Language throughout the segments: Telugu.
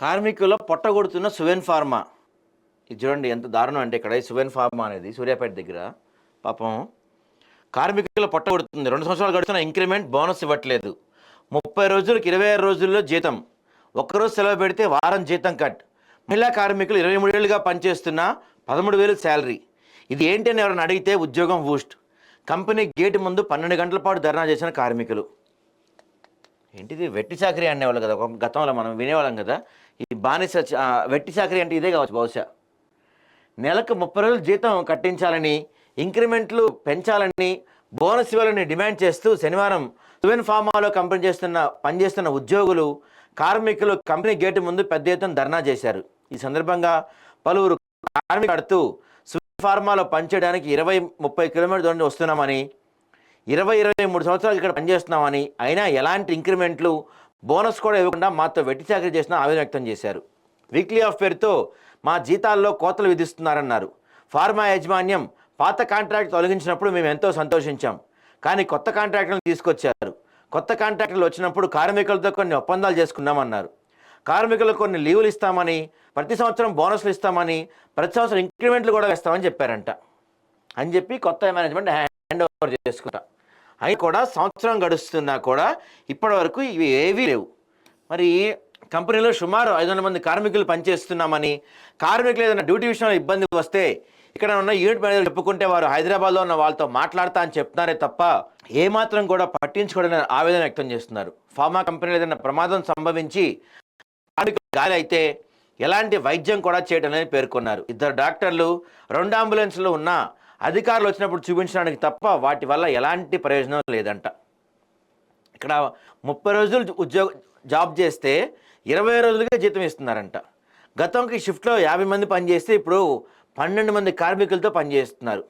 కార్మికుల పొట్టగొడుతున్న సువెన్ ఫార్మా. ఇది చూడండి ఎంత దారుణం అంటే ఇక్కడ సువెన్ ఫార్మా అనేది సూర్యాపేట దగ్గర. పాపం కార్మికుల పొట్టగొడుతుంది రెండు సంవత్సరాలు గడుస్తున్న ఇంక్రిమెంట్ బోనస్ ఇవ్వట్లేదు. ముప్పై రోజులకు ఇరవై ఆరు రోజుల్లో జీతం. ఒక్కరోజు సెలవు పెడితే వారం జీతం కట్. మహిళా కార్మికులు ఇరవై మూడేళ్ళుగా పనిచేస్తున్న పదమూడు వేలు శాలరీ. ఇది ఏంటి అని ఎవరైనా అడిగితే ఉద్యోగం బూస్ట్. కంపెనీ గేటు ముందు పన్నెండు గంటల పాటు ధర్నా చేసిన కార్మికులు. ఏంటిది? వెట్టి చాకరీ అనేవాళ్ళు కదా గతంలో మనం వినేవాళ్ళం కదా. ఈ బానిస చ- వెట్టి చాకరీ అంటే ఇదే కావచ్చు బహుశా. నెలకు ముప్పై రోజులు జీతం కట్టించాలని ఇంక్రిమెంట్లు పెంచాలని బోనస్ ఇవ్వాలని డిమాండ్ చేస్తూ శనివారం సువెన్ ఫార్మాలో కంపెనీ చేస్తున్న పనిచేస్తున్న ఉద్యోగులు కార్మికులు కంపెనీ గేటు ముందు పెద్ద ఎత్తున ధర్నా చేశారు. ఈ సందర్భంగా పలువురు కార్మికులు అడుతూ సువెన్ ఫార్మాలో పనిచేయడానికి ఇరవై ముప్పై కిలోమీటర్ దూరం నుండి వస్తున్నామని ఇరవై ఇరవై మూడు సంవత్సరాలు ఇక్కడ పనిచేస్తున్నామని అయినా ఎలాంటి ఇంక్రిమెంట్లు బోనస్ కూడా ఇవ్వకుండా మాతో వెట్టి చాకరీ చేసిన ఆవేదన వ్యక్తం చేశారు. వీక్లీ ఆఫ్ పేరుతో మా జీతాల్లో కోతలు విధిస్తున్నారన్నారు. ఫార్మా యాజమాన్యం పాత కాంట్రాక్ట్ తొలగించినప్పుడు మేము ఎంతో సంతోషించాం. కానీ కొత్త కాంట్రాక్టులను తీసుకొచ్చారు. కొత్త కాంట్రాక్టులు వచ్చినప్పుడు కార్మికులతో కొన్ని ఒప్పందాలు చేసుకున్నామన్నారు. కార్మికులకు కొన్ని లీవులు ఇస్తామని ప్రతి సంవత్సరం బోనస్లు ఇస్తామని ప్రతి సంవత్సరం ఇంక్రిమెంట్లు కూడా వేస్తామని చెప్పారంట. అని చెప్పి కొత్త మేనేజ్మెంట్ హ్యాండ్ ఓవర్ చేసుకుంటా. అవి కూడా సంవత్సరం గడుస్తున్నా కూడా ఇప్పటి వరకు ఇవి ఏవీ లేవు. మరి కంపెనీలో సుమారు ఐదు వందల మంది కార్మికులు పనిచేస్తున్నామని కార్మికులు ఏదైనా డ్యూటీ విషయంలో ఇబ్బంది వస్తే ఇక్కడ ఉన్న యూనిట్ మేనేజర్ చెప్పుకుంటే వారు హైదరాబాద్లో ఉన్న వాళ్ళతో మాట్లాడతా అని చెప్తున్నారే తప్ప ఏమాత్రం కూడా పట్టించుకోవడం ఆవేదన వ్యక్తం చేస్తున్నారు. ఫార్మా కంపెనీలో ఏదైనా ప్రమాదం సంభవించి కార్మికులు గాలి అయితే ఎలాంటి వైద్యం కూడా చేయడం అనేది పేర్కొన్నారు. ఇద్దరు డాక్టర్లు రెండు అంబులెన్స్లు ఉన్న అధికారులు వచ్చినప్పుడు చూపించడానికి తప్ప వాటి వల్ల ఎలాంటి ప్రయోజనం లేదంట. ఇక్కడ ముప్పై రోజులు ఉద్యోగ జాబ్ చేస్తే ఇరవై రోజులుగా జీతం ఇస్తున్నారంట. గతంకి షిఫ్ట్లో యాభై మంది పనిచేస్తే ఇప్పుడు పన్నెండు మంది కార్మికులతో పనిచేస్తున్నారు.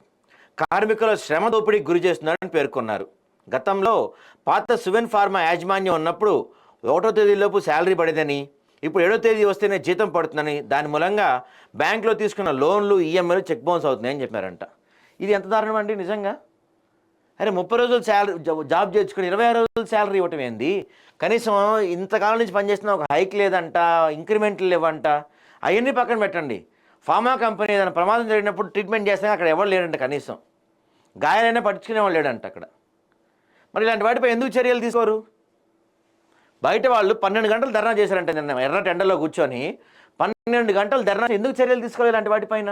కార్మికుల శ్రమ దోపిడీకి గురి చేస్తున్నారని పేర్కొన్నారు. గతంలో పాత సువెన్ ఫార్మా యాజమాన్యం ఉన్నప్పుడు ఒకటో తేదీలోపు శాలరీ పడేదని ఇప్పుడు ఏడో తేదీ వస్తేనే జీతం పడుతుందని దాని మూలంగా బ్యాంకులో తీసుకున్న లోన్లు ఈఎంఐలు చెక్ బౌన్స్ అవుతున్నాయని చెప్పారంట. ఇది ఎంత దారుణం అండి నిజంగా? అరే ముప్పై రోజులు శాలరీ జాబ్ చేర్చుకుని ఇరవై ఆరు రోజులు శాలరీ ఇవ్వటం ఏంది? కనీసం ఇంతకాలం నుంచి పనిచేస్తున్న ఒక హైక్ లేదంట ఇంక్రిమెంట్లు లేవంట అవన్నీ పక్కన పెట్టండి. ఫార్మా కంపెనీ ఏదైనా ప్రమాదం జరిగినప్పుడు ట్రీట్మెంట్ చేస్తే అక్కడ ఎవరు లేడంట కనీసం. గాయాలైనా పట్టించుకునే వాళ్ళు లేడంట అక్కడ. మరి ఇలాంటి వాటిపై ఎందుకు చర్యలు తీసుకోరు? బయట వాళ్ళు పన్నెండు గంటలు ధర్నా చేశారంట నిన్న ఎర్ర టెండర్లో కూర్చొని పన్నెండు గంటలు ధర్నా ఎందుకు చర్యలు తీసుకోవాలి ఇలాంటి వాటిపైన?